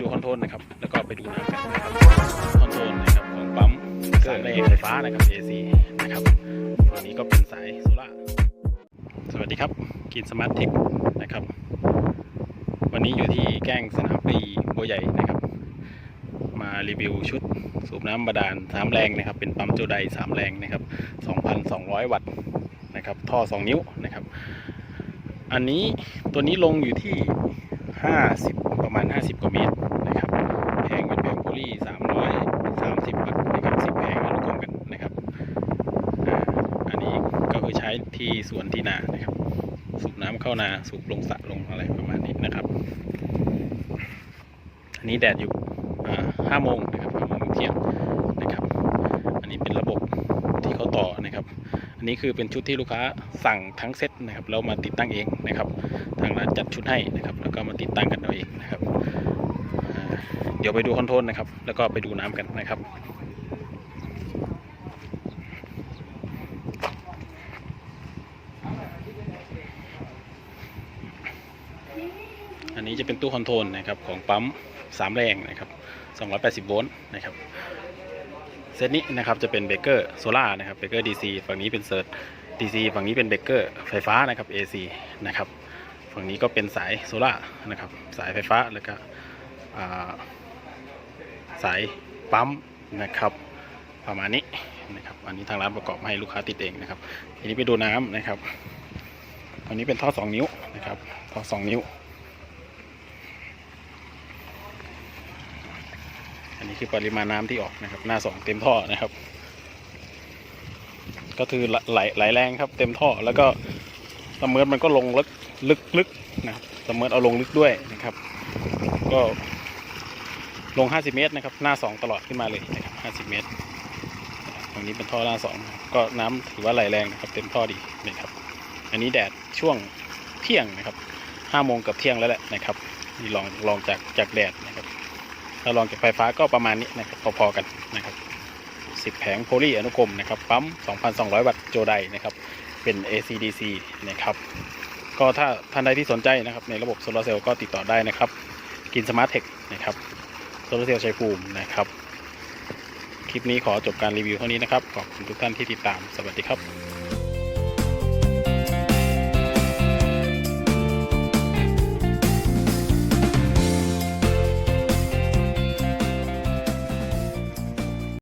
ดูคอนโทรลนะครับ แล้วก็ไปดูน้ำกันนะครับคอนโทรลนะครับของปั๊มสายแรงไฟฟ้านะครับ AC นะครับฝั่งนี้ก็เป็นสายโซล่าสวัสดีครับกินสมาร์ทเทคนะครับ วันนี้อยู่ที่แกล้งสนามปีบัวใหญ่นะครับ มารีวิวชุดสูบน้ำบาดาล3แรงนะครับ เป็นปั๊มโจได3แรงนะครับ 2,200 วัตต์นะครับ ท่อ 2 นิ้วนะครับ อันนี้ตัวนี้ลงอยู่ที่ 50 ประมาณ 50 กว่าเมตรนะครับแผงเป็นแผงโพลี330วัตต์นะครับ10แผงอนุกรมกันนะครับอ่าอันนี้ก็คือใช้ที่สวนที่นานะครับ สูบน้ำเข้านาสูบลงสระลงอะไรประมาณนี้นะครับ อันนี้แดดอยู่อ่าห้าโมงนะครับห้าโมงเที่ยงนะครับ อันนี้เป็นระบบที่เขาต่อนะครับ อันนี้คือเป็นชุดที่ลูกค้าสั่งทั้งเซ็ตนะครับแล้วมาติดตั้งเองนะครับ ทางร้านจัดชุดให้นะครับ แล้วก็มาติดตั้งกันเอาเองนะครับ เดี๋ยวไปดูคอนโทรลนะครับ แล้วก็ไปดูน้ำกันนะครับอันนี้จะเป็นตู้คอนโทรลนะครับของปั๊มสามแรงนะครับ 280 โวลต์นะครับ ซตนี้นะครับจะเป็นเบเกอร์โซล่านะครับเบเกอร์ DC ฝั่งนี้เป็นเซิร์ช DC ฝั่งนี้เป็นเบเกอร์ไฟฟ้านะครับ AC นะครับฝั่งนี้ก็เป็นสายโซล่านะครับสายไฟฟ้าแล้วก็สายปั๊มนะครับประมาณนี้นะครับอันนี้ทางร้านประกอบให้ลูกค้าติดเองนะครับทีนี้ไปดูน้ำนะครับอันนี้เป็นท่อ 2 นิ้วนะครับท่อ 2 นิ้ว นนี้คือปริมาณน้ำที่ออกนะครับ หน้าสองเต็มท่อนะครับ ก็คือไหลไหลแรงครับเต็มท่อแล้วก็สมเมิร์ดมันก็ลงลึกลึกลึกนะครับสมเมิร์ดเอาลงลึกด้วยนะครับ ก็ลง 50 เมตรนะครับ หน้าสองตลอดขึ้นมาเลยนะครับ50 เมตร ตรงนี้เป็นท่อหน้าสองก็น้ำถือว่าไหลแรงนะครับ เต็มท่อดีนะครับ อันนี้แดดช่วงเที่ยงนะครับห้าโมงกับเที่ยงแล้วแหละนะครับนี่ลองลองจากจากแดดนะครับ ถ้าลองจากไฟฟ้าก็ประมาณนี้นะครับพอๆกันนะครับ 10 แผงโพลีอนุกรมนะครับปั๊ม 2,200 วัตต์โจไดนะครับเป็น ACDC นะครับก็ถ้าท่านใดที่สนใจนะครับในระบบโซลาร์เซลล์ก็ติดต่อได้นะครับกินสมาร์ทเทคนะครับโซลาร์เซลล์ชัยภูมินะครับ คลิปนี้ขอจบการรีวิวเท่านี้นะครับ ขอบคุณทุกท่านที่ติดตาม สวัสดีครับ